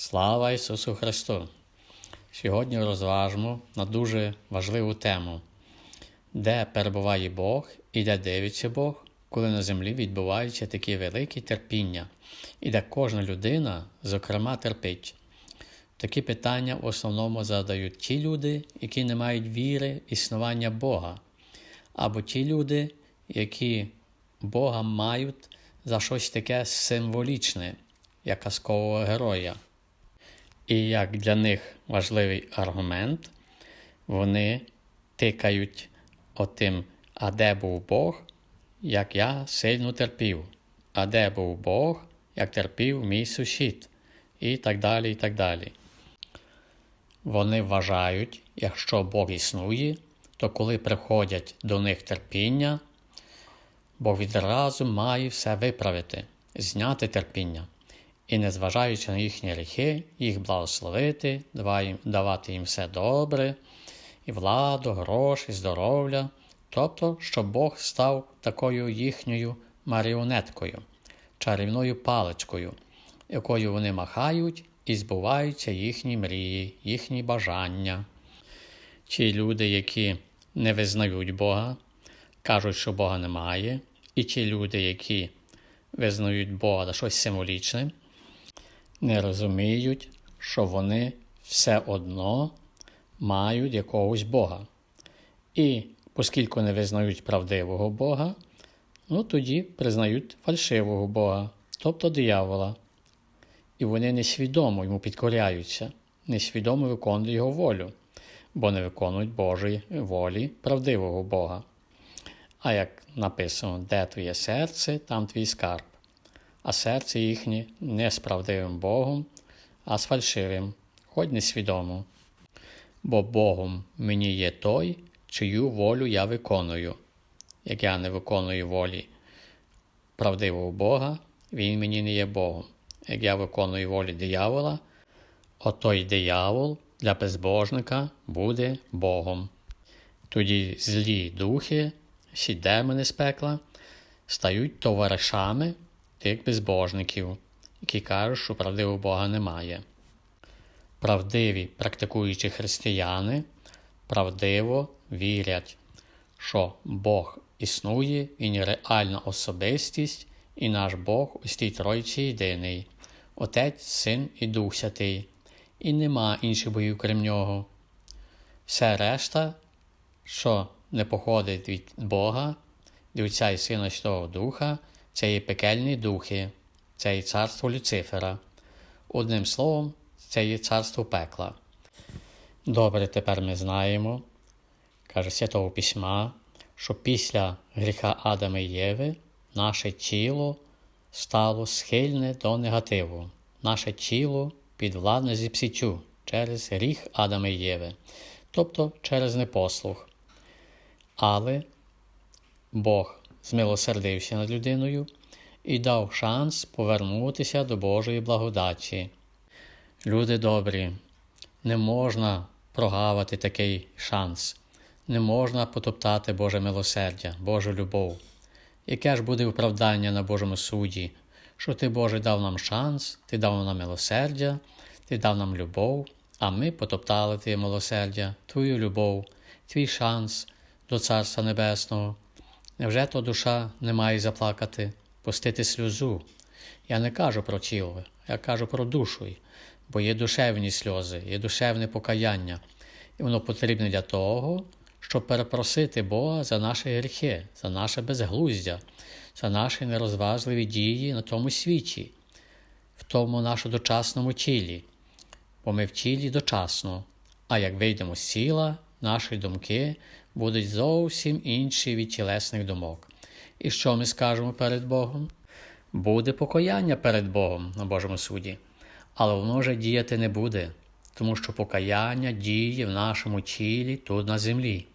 Слава Ісусу Христу! Сьогодні розважимо на дуже важливу тему, де перебуває Бог і де дивиться Бог, коли на землі відбуваються такі великі терпіння, і де кожна людина, зокрема, терпить. Такі питання в основному задають ті люди, які не мають віри існування Бога, або ті люди, які Бога мають за щось таке символічне, як казкового героя. І як для них важливий аргумент, вони тикають отим, а де був Бог, як я сильно терпів, а де був Бог, як терпів мій сусід, і так далі. і так далі. Вони вважають, якщо Бог існує, то коли приходять до них терпіння, Бог відразу має все виправити, зняти терпіння і, незважаючи на їхні гріхи, їх благословити, давати їм все добре, і владу, гроші, здоров'я, тобто, щоб Бог став такою їхньою маріонеткою, чарівною паличкою, якою вони махають і збуваються їхні мрії, їхні бажання. Ті люди, які не визнають Бога, кажуть, що Бога немає, і ті люди, які визнають Бога щось символічне, не розуміють, що вони все одно мають якогось Бога. І оскільки не визнають правдивого Бога, ну тоді признають фальшивого Бога, тобто диявола. І вони несвідомо йому підкоряються, несвідомо виконують його волю, бо не виконують Божої волі правдивого Бога. А як написано, де твоє серце, там твій скарб а серце їхнє не з правдивим Богом, а з фальшивим, хоч несвідомо. Бо Богом мені є той, чию волю я виконую. Як я не виконую волі правдивого Бога, Він мені не є Богом. Як я виконую волі диявола, отой диявол для безбожника буде Богом. Тоді злі духи, всі демони з пекла, стають товаришами тих безбожників, які кажуть, що правдивого Бога немає. Правдиві практикуючі християни правдиво вірять, що Бог існує, Він реальна особистість, і наш Бог ось тій Тройці єдиний, Отець, Син і Дух Святий, і нема інших богів крім нього. Все решта, що не походить від Бога, від Отця і Сина Святого Духа, це є пекельні духи, це є царство Люцифера. Одним словом, це є царство пекла. Добре, тепер ми знаємо, каже Святого Письма, що після гріха Адама і Єви наше тіло стало схильне до негативу, наше тіло підвладне зіпсіттю через гріх Адама і Єви, тобто через непослух. Але Бог змилосердився над людиною і дав шанс повернутися до Божої благодаті. Люди добрі, не можна прогавити такий шанс, не можна потоптати Боже милосердя, Божу любов. Яке ж буде виправдання на Божому суді, що Ти, Боже, дав нам шанс, Ти дав нам милосердя, Ти дав нам любов, а ми потоптали Твоє милосердя, Твою любов, Твій шанс до Царства Небесного. Невже то душа не має заплакати, пустити сльозу? Я не кажу про тіло, я кажу про душу, бо є душевні сльози, є душевне покаяння, і воно потрібне для того, щоб перепросити Бога за наші гріхи, за наше безглуздя, за наші нерозважливі дії на тому світі, в тому нашому дочасному тілі, бо ми в тілі дочасно, а як вийдемо з тіла, наші думки будуть зовсім інші від тілесних думок. І що ми скажемо перед Богом? Буде покаяння перед Богом на Божому суді, але воно вже діяти не буде, тому що покаяння діє в нашому тілі тут на землі.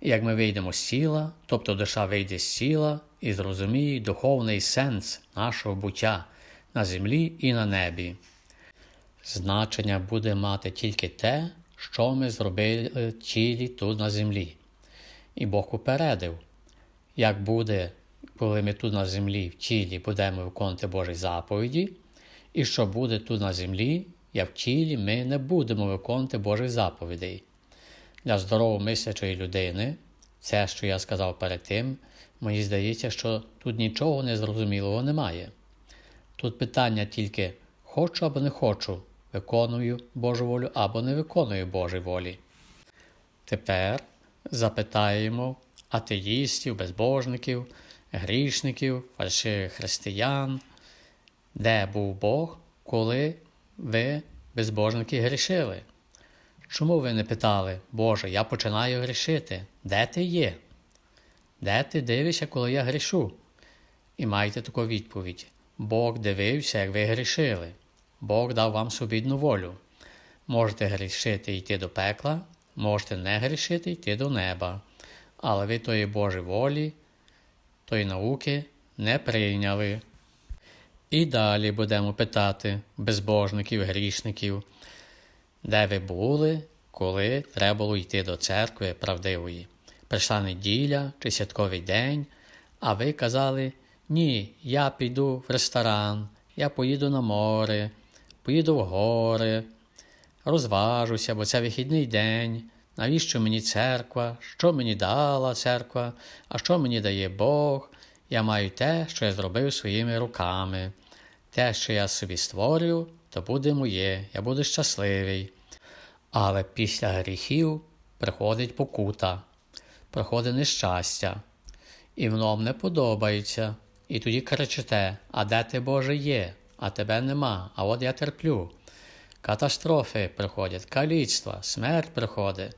І як ми вийдемо з тіла, тобто душа вийде з тіла і зрозуміє духовний сенс нашого буття на землі і на небі. Значення буде мати тільки те, що ми зробили тілі тут на землі. І Бог попередив, як буде, коли ми тут на землі в тілі будемо виконувати Божі заповіді, і що буде тут на землі, як в тілі ми не будемо виконувати Божих заповідей. Для здорово мислячої людини, це, що я сказав перед тим, мені здається, що тут нічого незрозумілого немає. Тут питання тільки хочу або не хочу, виконую Божу волю або не виконую Божої волі. Тепер запитаємо атеїстів, безбожників, грішників, фальшивих християн, де був Бог, коли ви, безбожники, грішили? Чому ви не питали, Боже, я починаю грішити? Де ти є? Де ти дивишся, коли я грішу? І маєте таку відповідь: Бог дивився, як ви грішили. Бог дав вам свобідну волю. Можете грішити йти до пекла, можете не грішити йти до неба. Але ви тої Божої волі, тої науки не прийняли. І далі будемо питати безбожників, грішників, де ви були, коли треба було йти до церкви правдивої. Прийшла неділя чи святковий день, а ви казали, ні, я піду в ресторан, я поїду на море, поїду в гори, розважуся, бо це вихідний день. Навіщо мені церква? Що мені дала церква? А що мені дає Бог? Я маю те, що я зробив своїми руками. Те, що я собі створю, то буде моє, я буду щасливий. Але після гріхів приходить покута, приходить нещастя, і воно не подобається. І тоді кричите: А де ти Боже є? А тебе нема, а от я терплю. Катастрофи приходять, каліцтва, смерть приходить.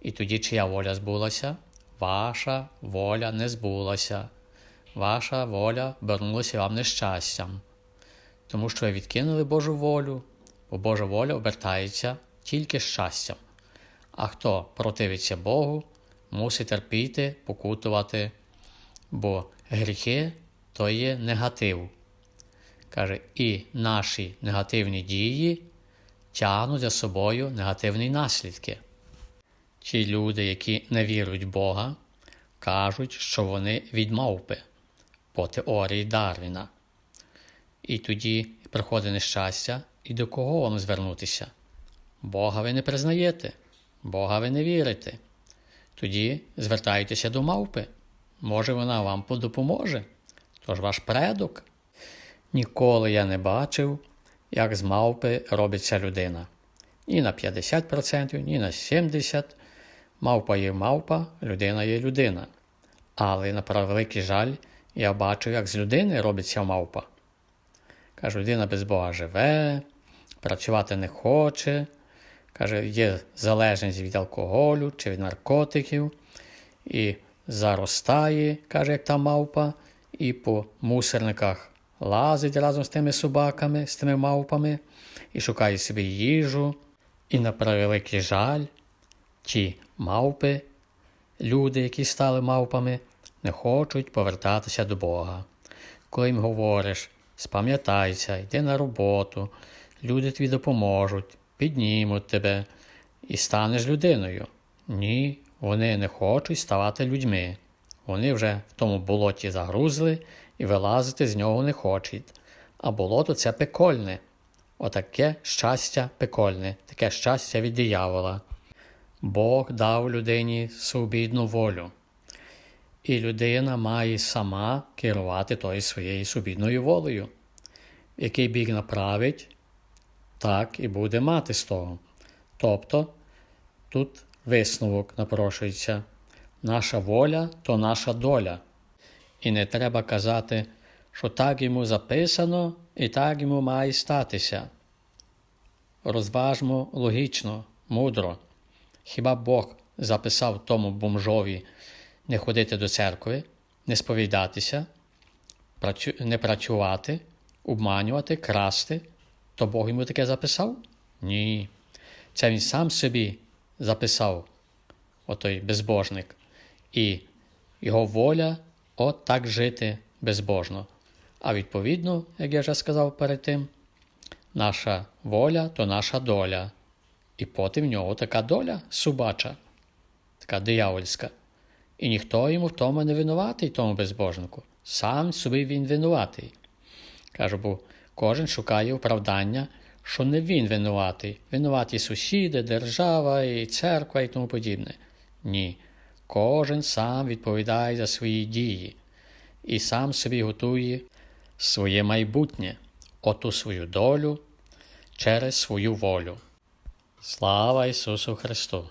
І тоді чия воля збулася? Ваша воля не збулася. Ваша воля обернулася вам нещастям. Тому що ви відкинули Божу волю, бо Божа воля обертається тільки щастям. А хто противиться Богу, мусить терпіти, покутувати, бо гріхи то є негатив. Каже, і наші негативні дії тягнуть за собою негативні наслідки. Ті люди, які не вірують в Бога, кажуть, що вони від мавпи по теорії Дарвіна. І тоді приходить нещастя, і до кого вам звернутися? Бога ви не признаєте, Бога ви не вірите. Тоді звертайтеся до мавпи. Може, вона вам допоможе. Тож ваш предок. Ніколи я не бачив, як з мавпи робиться людина. Ні на 50%, ні на 70%. Мавпа є мавпа, людина є людина. Але на превеликий жаль, я бачив, як з людини робиться мавпа. Каже, людина без Бога живе, працювати не хоче. Каже, є залежність від алкоголю чи від наркотиків, і заростає, каже, як та мавпа, і по мусорниках лазить разом з тими собаками, з тими мавпами, і шукає собі їжу. І на превеликий жаль, ті мавпи, люди, які стали мавпами, не хочуть повертатися до Бога. Коли їм говориш, спам'ятайся, йди на роботу, люди тобі допоможуть, піднімуть тебе і станеш людиною. Ні, вони не хочуть ставати людьми. Вони вже в тому болоті загрузли і вилазити з нього не хочуть. А болото це пекольне. Отаке щастя пекольне, таке щастя від диявола. Бог дав людині свобідну волю, і людина має сама керувати тою своєю свобідною волею. Який бік направить, так і буде мати з того. Тобто тут висновок напрошується. Наша воля то наша доля. І не треба казати, що так йому записано і так йому має статися. Розважмо логічно, мудро. Хіба Бог записав тому бомжові не ходити до церкви, не сповідатися, не працювати, обманювати, красти, то Бог йому таке записав? Ні. Це він сам собі записав, отой безбожник, і його воля от так жити безбожно. А відповідно, як я вже сказав перед тим, наша воля то наша доля. І потім в нього така доля субача, така диявольська. І ніхто йому в тому не винуватий, тому безбожнику. Сам собі він винуватий. Кажу, бо кожен шукає оправдання, що не він винуватий, винуваті сусіди, держава і церква і тому подібне. Ні, кожен сам відповідає за свої дії і сам собі готує своє майбутнє, оту свою долю через свою волю. Слава Ісусу Христу!